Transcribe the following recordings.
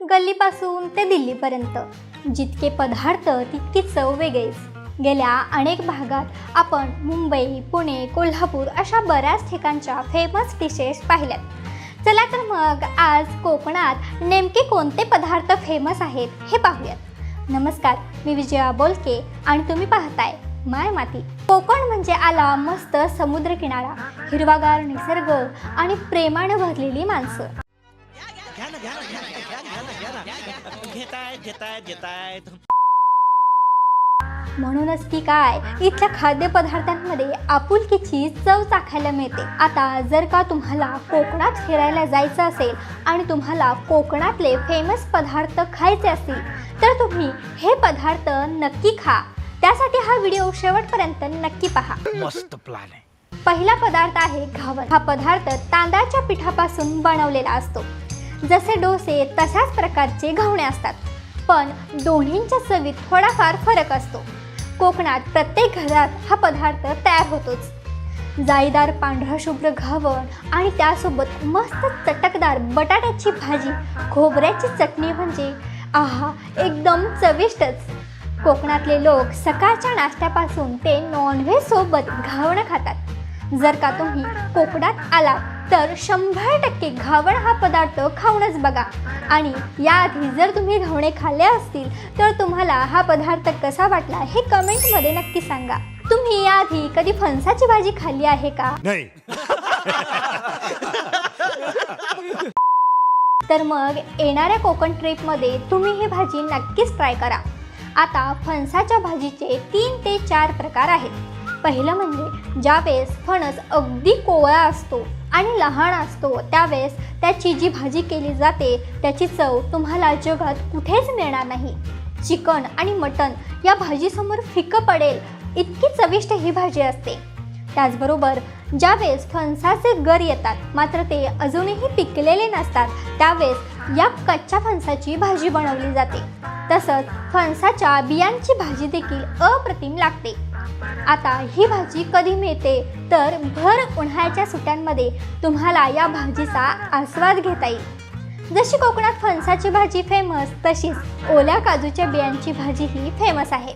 गल्लीपासून ते दिल्लीपर्यंत. जितके पदार्थ तितकी चव वेगळीच. गेल्या अनेक भागात आपण मुंबई पुणे कोल्हापूर अशा बऱ्याच ठिकाणच्या फेमस डिशेस पाहिल्यात. चला तर मग आज कोकणात नेमके कोणते पदार्थ फेमस आहेत हे पाहूयात. नमस्कार मी विजया बोलके आणि तुम्ही पाहताय माय माती. कोकण म्हणजे आला मस्त समुद्रकिनारा हिरवागार निसर्ग आणि प्रेमानं भरलेली माणसं. घ्या ना घ्या ना घ्या ना घ्या ना घ्या ना घ्या ना. घेतायत घेतायत घेतायत. म्हणूनच की काय इथल्या खाद्यपदार्थांमध्ये आपुलकीची चव चाखायला मिळते. आता जर का तुम्हाला कोकणात फिरायला जायचं असेल आणि तुम्हाला कोकणातले फेमस पदार्थ खायचे असतील तर तुम्ही हे पदार्थ नक्की खा. त्यासाठी हा व्हिडिओ शेवटपर्यंत नक्की पहा. मस्त प्लॅन आहे. पहिला पदार्थ आहे घावन हा पदार्थ तांदळाच्या पिठापासून बनवलेला असतो. जसे डोसे तशाच प्रकारचे घावणे असतात. पण दोन्हींच्या चवीत थोडाफार फरक असतो. कोकणात प्रत्येक घरात हा पदार्थ तयार होतोच. जाळीदार पांढरा शुभ्र घावण आणि त्यासोबत मस्त चटकदार बटाट्याची भाजी खोबऱ्याची चटणी म्हणजे आहा एकदम चविष्टच. कोकणातले लोक सकाळच्या नाश्त्यापासून ते नॉनव्हेज सोबत घावणं खातात. जर का तुम्ही कोकणात आलात तर शंभर टक्के घावण हा पदार्थ खाऊनच बघा. आणि याआधी जर तुम्ही घावणे खाल्ले असतील तर तुम्हाला हा पदार्थ कसा वाटला हे कमेंटमध्ये नक्की सांगा. तुम्ही याआधी कधी फणसाची भाजी खाल्ली आहे का? नाही. तर मग येणाऱ्या कोकण ट्रिपमध्ये तुम्ही ही भाजी नक्कीच ट्राय करा. आता फणसाच्या भाजीचे तीन ते चार प्रकार आहेत. पहिलं म्हणजे ज्यावेळेस फणस अगदी कोवळा असतो आणि लहान असतो त्यावेळेस त्याची जी भाजी केली जाते त्याची चव तुम्हाला जगात कुठेच मिळणार नाही. चिकन आणि मटण या भाजीसमोर फिकं पडेल इतकी चविष्ट ही भाजी असते. त्याचबरोबर ज्यावेळेस फणसाचे गर येतात मात्र ते अजूनही पिकलेले नसतात त्यावेळेस या कच्च्या फणसाची भाजी बनवली जाते. तसंच फणसाच्या बियांची भाजी देखील अप्रतिम लागते. आता ही भाजी कधी मिळते? तर भर उन्हाळ्याच्या सुट्यांमध्ये तुम्हाला या भाजीचा आस्वाद घेता येईल. जशी कोकणात फणसाची भाजी फेमस तशीच ओल्या काजूच्या बियांची भाजी ही फेमस आहे.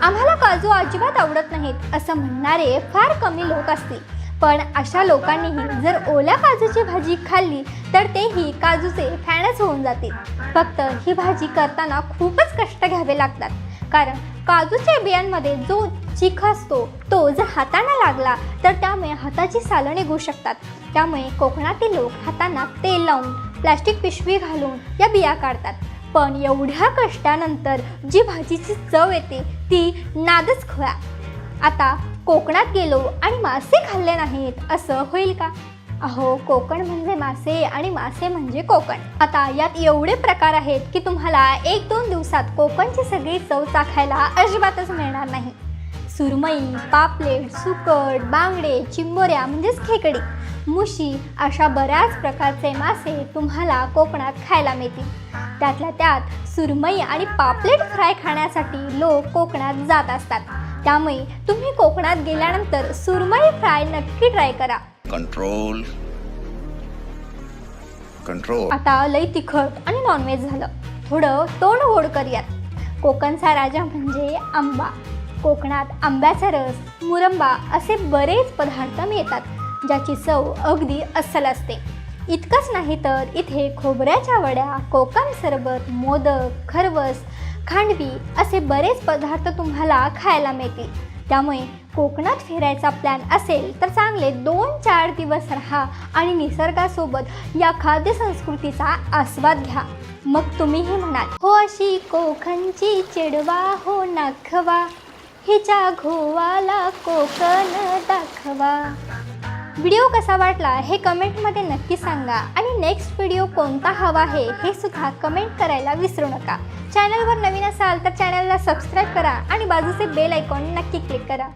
आम्हाला काजू अजिबात आवडत नाहीत असं म्हणणारे फार कमी लोक असतील. पण अशा लोकांनीही जर ओल्या काजूची भाजी खाल्ली तर तेही काजूचे फॅनच होऊन जातील. फक्त ही भाजी करताना खूपच कष्ट घ्यावे लागतात. कारण काजूच्या बियांमध्ये जो चिख असतो तो जर हाताना लागला तर त्यामुळे हाताची सालं निघू शकतात. त्यामुळे कोकणातील लोक हातांना तेल लावून प्लॅस्टिक पिशवी घालून या बिया काढतात. पण एवढ्या कष्टानंतर जी भाजीची चव येते ती नादच खोळा. आता कोकणात गेलो आणि मासे खाल्ले नाहीत असं होईल का? अहो कोकण म्हणजे मासे आणि मासे म्हणजे कोकण. आता यात एवढे प्रकार आहेत की तुम्हाला एक दोन दिवसात कोकणची सगळी चव चाखायला अजिबातच मिळणार नाही. सुरमई पापलेट सुकट बांगडे चिंबोऱ्या म्हणजेच खेकडी मुशी अशा बऱ्याच प्रकारचे मासे तुम्हाला कोकणात खायला मिळतील. त्यातल्या त्यात सुरमई आणि पापलेट फ्राय खाण्यासाठी लोक कोकणात जात असतात. त्यामुळे तुम्ही कोकणात गेल्यानंतर सुरमई फ्राय नक्की ट्राय करा. Control. Control. आता लई तिखट आणि नॉनव्हेज झालं. थोडं तोंड गोड करूयात. कोकणचा राजा म्हणजे आंबा. कोकणात आंब्याचा रस मुरंबा असे बरेच पदार्थ मिळतात ज्याची चव अगदी अस्सल असते. इतकंच नाही तर इथे खोबऱ्याच्या वड्या कोकम सरबत मोदक खरवस खांडवी असे बरेच पदार्थ तुम्हाला खायला मिळतील. त्यामुळे कोकणात फिरायचा प्लॅन असेल तर चांगले दोन चार दिवस राहा आणि निसर्गासोबत या खाद्य संस्कृतीचा आस्वाद घ्या. मग तुम्हीही म्हणाल हो अशी कोकणची चिडवा हो नाखवा. हिच्या घोवाला कोकण दाखवा. व्हिडिओ कसा वाटला हे कमेंटमध्ये नक्की सांगा. आणि नेक्स्ट व्हिडिओ कोणता हवा आहे हे सुद्धा कमेंट करायला विसरू नका. चॅनलवर नवीन असाल तर चॅनलला सबस्क्राईब करा आणि बाजूचे बेल आयकॉन नक्की क्लिक करा.